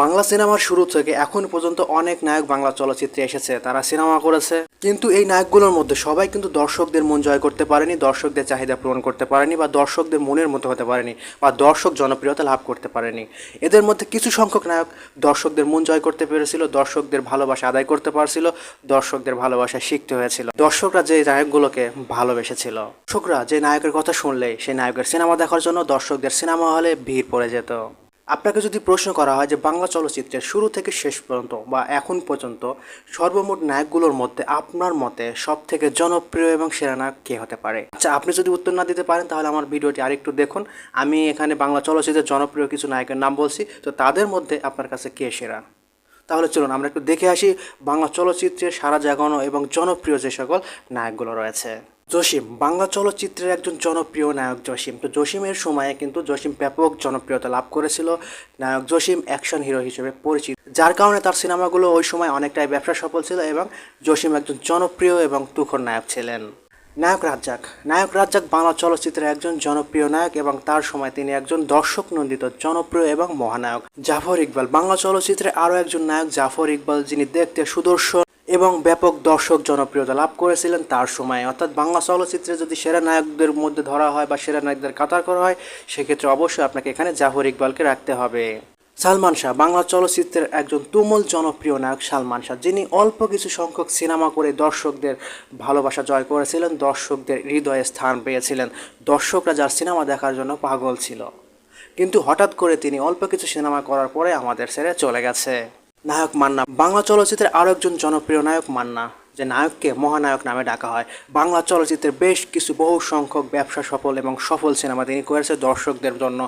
বাংলা সিনেমার শুরু থেকে এখন পর্যন্ত অনেক নায়ক বাংলা চলচ্চিত্রে এসেছে, তারা সিনেমা করেছে। কিন্তু এই নায়কগুলোর মধ্যে সবাই কিন্তু দর্শকদের মন জয় করতে পারেনি, দর্শকদের চাহিদা পূরণ করতে পারেনি বা দর্শকদের মনের মতো হতে পারেনি বা দর্শক জনপ্রিয়তা লাভ করতে পারেনি। এদের মধ্যে কিছু সংখ্যক নায়ক দর্শকদের মন জয় করতে পেরেছিল, দর্শকদের ভালোবাসা আদায় করতে পারছিল, দর্শকদের ভালোবাসা শিখতে হয়েছিল। দর্শকরা যে নায়কগুলোকে ভালোবেসেছিল, দর্শকরা যে নায়কের কথা শুনলে সেই নায়কের সিনেমা দেখার জন্য দর্শকদের সিনেমা হলে ভিড় পড়ে যেত। আপনাকে যদি প্রশ্ন করা হয় যে বাংলা চলচ্চিত্রের শুরু থেকে শেষ পর্যন্ত বা এখন পর্যন্ত সর্বমোট নায়কগুলোর মধ্যে আপনার মতে সব থেকে জনপ্রিয় এবং সেরা নায়ক কে হতে পারে? আচ্ছা আপনি যদি উত্তর না দিতে পারেন তাহলে আমার ভিডিওটি আরেকটু দেখুন। আমি এখানে বাংলা চলচ্চিত্রের জনপ্রিয় কিছু নায়কের নাম বলছি। তো তাদের মধ্যে আপনার কাছে কে সেরা? তাহলে চলুন, আমরা একটু দেখে আসি বাংলা চলচ্চিত্রের সারা জাগানো এবং জনপ্রিয় যে সকল নায়কগুলো রয়েছে। জসিম, বাংলা চলচ্চিত্রের একজন জনপ্রিয় নায়ক জসিম। তো জসিমের সময়ে কিন্তু জসিম ব্যাপক জনপ্রিয়তা লাভ করেছিল নায়ক জসিম অ্যাকশন হিরো হিসেবে পরিচিত। যার কারণে তার সিনেমাগুলো ওই সময় অনেকটাই ব্যবসা সফল ছিল এবং জসিম একজন জনপ্রিয় এবং তুখর নায়ক ছিলেন। নায়ক রাজ্জাক। নায়ক রাজ্জাক বাংলা চলচ্চিত্রের একজন জনপ্রিয় নায়ক এবং তার সময় তিনি একজন দর্শক নন্দিত, জনপ্রিয় এবং মহানায়ক। জাফর ইকবাল। বাংলা চলচ্চিত্রে আরও একজন নায়ক জাফর ইকবাল, যিনি দেখতে সুদর্শন এবং ব্যাপক দর্শক জনপ্রিয়তা লাভ করেছিলেন তার সময়। অর্থাৎ বাংলা চলচ্চিত্রে যদি সেরা নায়কদের মধ্যে ধরা হয় বা সেরা নায়কদের কাতার করা হয়, সেক্ষেত্রে অবশ্যই আপনাকে এখানে জাহর ইকবালকে রাখতে হবে। সালমান শাহ, বাংলা চলচ্চিত্রের একজন তুমুল জনপ্রিয় নায়ক সালমান শাহ, যিনি অল্প কিছু সংখ্যক সিনেমা করে দর্শকদের ভালোবাসা জয় করেছিলেন, দর্শকদের হৃদয়ে স্থান পেয়েছিলেন। দর্শকরা যার সিনেমা দেখার জন্য পাগল ছিল। কিন্তু হঠাৎ করে তিনি অল্প কিছু সিনেমা করার পরে আমাদের ছেড়ে চলে গেছে। নায়ক মান্না। বাংলা চলচ্চিত্রের আরও একজন জনপ্রিয় নায়ক মান্না। যে নায়ককে মহানায়ক নামে ডাকা হয়। বাংলা চলচ্চিত্রের বেশ কিছু বহু সংখ্যক ব্যবসা সফল এবং সফল সিনেমা তিনি করেছে দর্শকদের জন্য।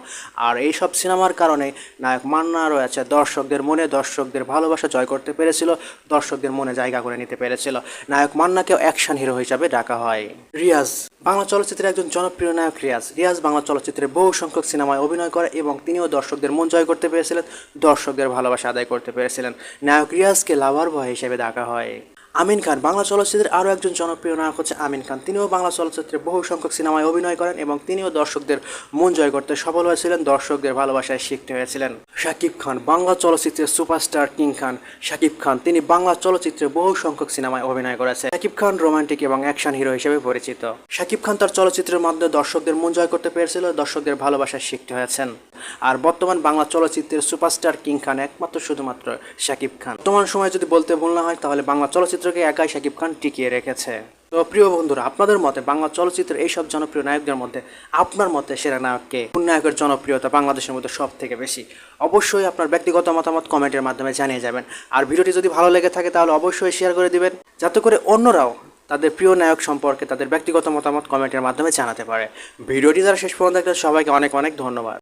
আর এই সব সিনেমার কারণে নায়ক মান্না রয়েছে। দর্শকদের মনে, দর্শকদের ভালোবাসা জয় করতে পেরেছিল, দর্শকদের মনে জায়গা করে নিতে পেরেছিল। নায়ক মান্নাকেও অ্যাকশন হিরো হিসাবে ডাকা হয়। রিয়াজ, বাংলা চলচ্চিত্রের একজন জনপ্রিয় নায়ক রিয়াজ। রিয়াজ বাংলা চলচ্চিত্রে বহু সংখ্যক সিনেমায় অভিনয় করে এবং তিনিও দর্শকদের মন জয় করতে পেরেছিলেন, দর্শকদের ভালোবাসা আদায় করতে পেরেছিলেন। নায়ক রিয়াজকে লাভার বয় হিসেবে ডাকা হয়। আমিন খান। বাংলা চলচ্চিত্রের আরও একজন জনপ্রিয় নায়ক হচ্ছে আমিন খান। তিনিও বাংলা চলচ্চিত্রে বহু সংখ্যক সিনেমায় অভিনয় করেন এবং তিনিও দর্শকদের মন জয় করতে সফল হয়েছিলেন, দর্শকদের ভালোবাসায় শিখতে হয়েছিলেন। শাকিব খান, বাংলা চলচ্চিত্রের সুপারস্টার কিং খান। শাকিব খান, তিনি বাংলা চলচ্চিত্রে বহু সংখ্যক সিনেমায় অভিনয় করেছে শাকিব খান রোমান্টিক এবং অ্যাকশন হিরো হিসেবে পরিচিত। শাকিব খান তার চলচ্চিত্রের মাধ্যমে দর্শকদের মন জয় করতে পেরেছিল, দর্শকদের ভালোবাসায় শিখতে হয়েছেন। আর বর্তমান বাংলা চলচ্চিত্রের সুপারস্টার কিং খান একমাত্র শুধুমাত্র শাকিব খান। বর্তমান সময় যদি বলতে ভুল না হয়, তাহলে বাংলা চলচ্চিত্রকে একাই শাকিব খান টিকিয়ে রেখেছে। তো প্রিয় বন্ধুরা, আপনাদের মতে বাংলা চলচ্চিত্রের এইসব জনপ্রিয় নায়কদের মধ্যে আপনার মতে সেরা নায়ককে কোন নায়কের জনপ্রিয়তা বাংলাদেশের মধ্যে সব থেকে বেশি? অবশ্যই আপনার ব্যক্তিগত মতামত কমেন্টের মাধ্যমে জানিয়ে যাবেন। আর ভিডিওটি যদি ভালো লেগে থাকে তাহলে অবশ্যই শেয়ার করে দিবেন, যাতে করে অন্যরাও তাদের প্রিয় নায়ক সম্পর্কে তাদের ব্যক্তিগত মতামত কমেন্টের মাধ্যমে জানাতে পারে। ভিডিওটি যারা শেষ পর্যন্ত সবাইকে অনেক অনেক ধন্যবাদ।